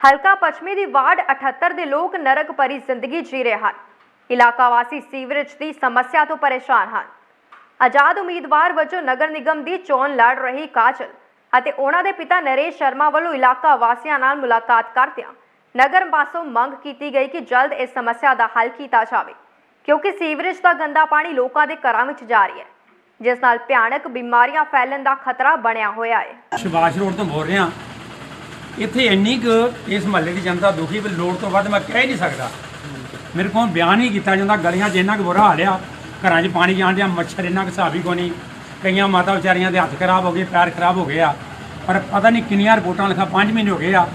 ਹਲਕਾ ਪੱਛਮੀ ਦੀ ਵਾਰਡ 78 ਦੇ ਲੋਕ ਨਰਕ ਭਰੀ ਜ਼ਿੰਦਗੀ ਜੀ ਰਹੇ ਹਨ। ਇਲਾਕਾ ਵਾਸੀ ਸੀਵਰੇਜ ਦੀ ਸਮੱਸਿਆ ਤੋਂ ਪਰੇਸ਼ਾਨ ਹਨ। ਆਜ਼ਾਦ ਉਮੀਦਵਾਰ ਵਜੋਂ ਨਗਰ ਨਿਗਮ ਦੀ ਚੋਣ ਲੜ ਰਹੀ ਕਾਜਲ ਅਤੇ ਉਹਨਾਂ ਦੇ ਪਿਤਾ ਨਰੇਸ਼ ਸ਼ਰਮਾ ਵੱਲੋਂ ਇਲਾਕਾ ਵਾਸੀਆਂ ਨਾਲ ਮੁਲਾਕਾਤ ਕਰਦਿਆਂ ਨਗਰ ਪਾਸੋਂ ਮੰਗ ਕੀਤੀ ਗਈ ਕਿ ਜਲਦ ਇਸ ਸਮੱਸਿਆ ਦਾ ਹੱਲ ਕੀਤਾ ਜਾਵੇ, ਕਿਉਂਕਿ ਸੀਵਰੇਜ ਦਾ ਗੰਦਾ ਪਾਣੀ ਲੋਕਾਂ ਦੇ ਘਰਾਂ ਵਿੱਚ ਜਾ ਰਿਹਾ ਹੈ, ਜਿਸ ਨਾਲ ਭਿਆਨਕ ਬਿਮਾਰੀਆਂ ਫੈਲਣ ਦਾ ਖਤਰਾ ਬਣਿਆ ਹੋਇਆ ਹੈ। ਸ਼ਿਵਾਸ਼ ਰੋਡ ਤੋਂ ਬੋਲ ਰਿਹਾ। ਇੱਥੇ ਇੰਨੀ ਕੁ ਇਸ ਮਹੱਲੇ ਦੀ ਜਨਤਾ ਦੁਖੀ ਵੀ ਲੋੜ ਤੋਂ ਵੱਧ ਮੈਂ ਕਹਿ ਹੀ ਨਹੀਂ ਸਕਦਾ। ਮੇਰੇ ਕੋਲ ਬਿਆਨ ਨਹੀਂ ਕੀਤਾ ਜਾਂਦਾ, ਗਲੀਆਂ 'ਚ ਇੰਨਾ ਕੁ ਬੁਰਾ ਹਾਲ ਆ, ਘਰਾਂ 'ਚ ਪਾਣੀ ਜਾਣ ਡਿਆ ਮੱਛਰ ਇੰਨਾ ਕੁ ਹਿਸਾਬ ਹੀ ਕੋਈ ਨਹੀਂ। ਕਈਆਂ ਮਾਤਾ ਵਿਚਾਰੀਆਂ ਦੇ ਹੱਥ ਖਰਾਬ ਹੋ ਗਏ, ਪੈਰ ਖਰਾਬ ਹੋ ਗਏ ਆ, ਪਰ ਪਤਾ ਨਹੀਂ ਕਿੰਨੀਆਂ ਰਿਪੋਰਟਾਂ ਲਿਖਾ 5 ਮਹੀਨੇ ਹੋ ਗਏ ਆ,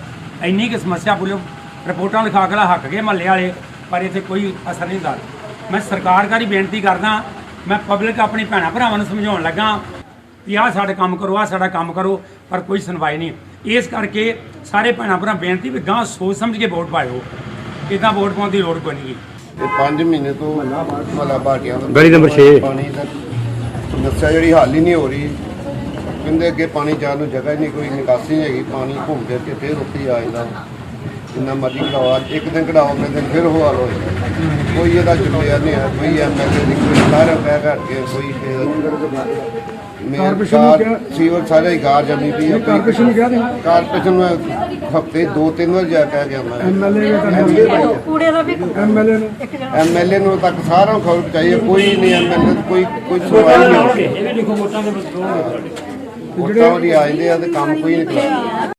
ਇੰਨੀ ਕੁ ਸਮੱਸਿਆ ਪੁਲਿਓ ਰਿਪੋਰਟਾਂ ਲਿਖਾ ਕੇ ਹੱਕ ਗਏ ਮਹੱਲੇ ਵਾਲੇ, ਪਰ ਇੱਥੇ ਕੋਈ ਅਸਰ ਨਹੀਂ ਹੁੰਦਾ। ਮੈਂ ਸਰਕਾਰ ਕਰੀ ਬੇਨਤੀ ਕਰਦਾ, ਮੈਂ ਪਬਲਿਕ ਆਪਣੀ ਭੈਣਾਂ ਭਰਾਵਾਂ ਨੂੰ ਸਮਝਾਉਣ ਲੱਗਾ ਵੀ ਆਹ ਸਾਡਾ ਕੰਮ ਕਰੋ, ਆਹ ਸਾਡਾ ਕੰਮ ਕਰੋ, ਪਰ ਕੋਈ ਸੁਣਵਾਈ ਨਹੀਂ। ਇਸ ਕਰਕੇ ਸਾਰੇ ਭੈਣਾਂ ਭਰਾ ਬੇਨਤੀ ਵੀ ਗਾਂ ਸੋਚ ਸਮਝ ਕੇ ਵੋਟ ਪਾਇਓ। ਇਦਾਂ ਵੋਟ ਪਾਉਣ ਦੀ ਲੋੜ ਕੋਈ ਨਹੀਂ ਇਹ 5 ਮਹੀਨੇ ਤੋਂ ਮਲਾ ਬਾਟੀਆਂ ਦਾ ਗਲੀ ਨੰਬਰ ਛੇ। ਪਾਣੀ ਦਾ ਸਮੱਸਿਆ ਜਿਹੜੀ ਹੱਲ ਹੀ ਨਹੀਂ ਹੋ ਰਹੀ। ਕਹਿੰਦੇ ਅੱਗੇ ਪਾਣੀ ਜਾਣ ਨੂੰ ਜਗ੍ਹਾ ਹੀ ਨਹੀਂ ਕੋਈ ਨਿਕਾਸੀ ਨਹੀਂ ਹੈਗੀ। ਪਾਣੀ ਘੁੰਮ ਫਿਰ ਕੇ ਫਿਰ ਉੱਥੇ ਆ ਜਾਂਦਾ। ਜਿੰਨਾ ਮਰਜ਼ੀ ਕਢਾਓ ਅੱਜ ਇੱਕ ਦਿਨ ਕਢਾਓ ਅਗਲੇ ਦਿਨ ਫਿਰ ਉਹ ਹਾਲ ਹੋ ਜਾਂਦਾ। ਕੋਈ ਇਹਦਾ ਜ਼ਿੰਮੇਵਾਰ ਨਹੀਂ ਹੈ ਕੋਈ ਐਮਐਲਏ ਦੀ ਕੋਈ ਸਾਰੇ ਕਹਿ ਘਟ ਕੇ ਕੋਈ ਮੇਰ ਕਾਰਪੋਰੇਸ਼ਨ ਨੂੰ ਕਿਹਾ- ਸੀਵਰ ਸਾਰੇ ਹੀ ਗਾਰ ਜਮੀ ਪਈ ਹੈ ਕਾਰਪੋਰੇਸ਼ਨ ਨੂੰ ਕਿਹਾ ਤੁਸੀਂ? ਕਾਰਪੋਰੇਸ਼ਨ ਨੂੰ ਹਫ਼ਤੇ ਦੋ ਤਿੰਨ ਵਾਰ ਜਾ ਕੇ ਆਉਂਦਾ। ਐਮਐਲਏ ਦਾ ਐਮਐਲਏ ਨੂੰ ਐਮਐਲਏ ਨੂੰ ਤੱਕ ਸਾਰਾ ਖਬਰ ਪਹੁੰਚਾਈ ਕੋਈ ਨਹੀਂ ਐਮਐਲਏ ਕੋਈ ਕੋਈ ਸੁਣਵਾਈ ਨਹੀਂ। ਇਹ ਦੇਖੋ ਵੋਟਾਂ ਦੇ ਬਸ ਵੋਟਾਂ ਵਾਲੀ ਆ ਜਾਂਦੇ ਆ ਤੇ ਕੰਮ ਕੋਈ ਨਹੀਂ ਕਰਾਉਂਦੇ।